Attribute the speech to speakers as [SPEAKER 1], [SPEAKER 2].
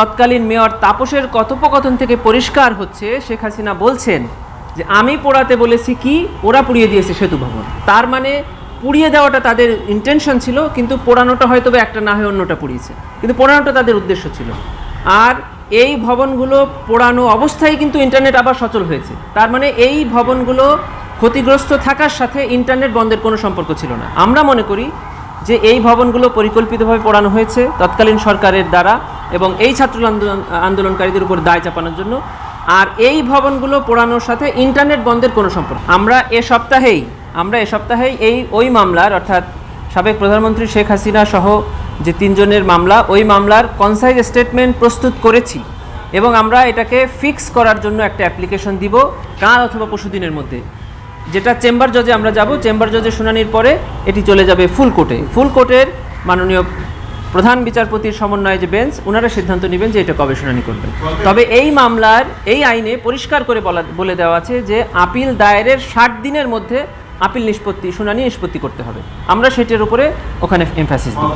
[SPEAKER 1] তৎকালীন মেয়র তাপসের কথোপকথন থেকে পরিষ্কার হচ্ছে, শেখ হাসিনা বলছেন যে, আমি পোড়াতে বলেছি কি? ওরা পুড়িয়ে দিয়েছে সেতু ভবন। তার মানে পুড়িয়ে দেওয়াটা তাদের ইন্টেনশন ছিল, কিন্তু পোড়ানোটা হয়তো একটা না হয় অন্যটা পুড়িয়েছে। কিন্তু পোড়ানোটা তাদের উদ্দেশ্য ছিল। আর এই ভবনগুলো পোড়ানো অবস্থায় কিন্তু ইন্টারনেট আবার সচল হয়েছে। তার মানে এই ভবনগুলো ক্ষতিগ্রস্ত থাকার সাথে ইন্টারনেট বন্ধের কোনো সম্পর্ক ছিল না। আমরা মনে করি যে, এই ভবনগুলো পরিকল্পিতভাবে পোড়ানো হয়েছে তৎকালীন সরকারের দ্বারা। এবং এই ছাত্র আন্দোলন আন্দোলনকারীদের উপর দায় চাপানোর জন্য। আর এই ভবনগুলো পোড়ানোর সাথে ইন্টারনেট বন্ধের কোনো সম্পর্ক। আমরা এ সপ্তাহেই আমরা এ সপ্তাহেই এই ওই মামলার, অর্থাৎ সাবেক প্রধানমন্ত্রী শেখ হাসিনা সহ যে তিনজনের মামলা, ওই মামলার কনসাইজ স্টেটমেন্ট প্রস্তুত করেছি। এবং আমরা এটাকে ফিক্স করার জন্য একটা অ্যাপ্লিকেশন দিব কাল অথবা পরশুদিনের মধ্যে। যেটা চেম্বার জজে আমরা যাব। চেম্বার জজে শুনানির পরে এটি চলে যাবে ফুল কোর্টে। ফুল কোর্টের মাননীয় প্রধান বিচারপতির সমন্বয়ে যে বেঞ্চ ওনারা সিদ্ধান্ত নেবেন যে এটা শুনানি করবেন। তবে এই মামলার, এই আইনে পরিষ্কার করে বলা, বলে দেওয়া আছে যে আপিল দায়েরের ষাট দিনের মধ্যে আপিল নিষ্পত্তি, শুনানি নিষ্পত্তি করতে হবে। আমরা সেটির উপরে ওখানে এমফাসিস দিই।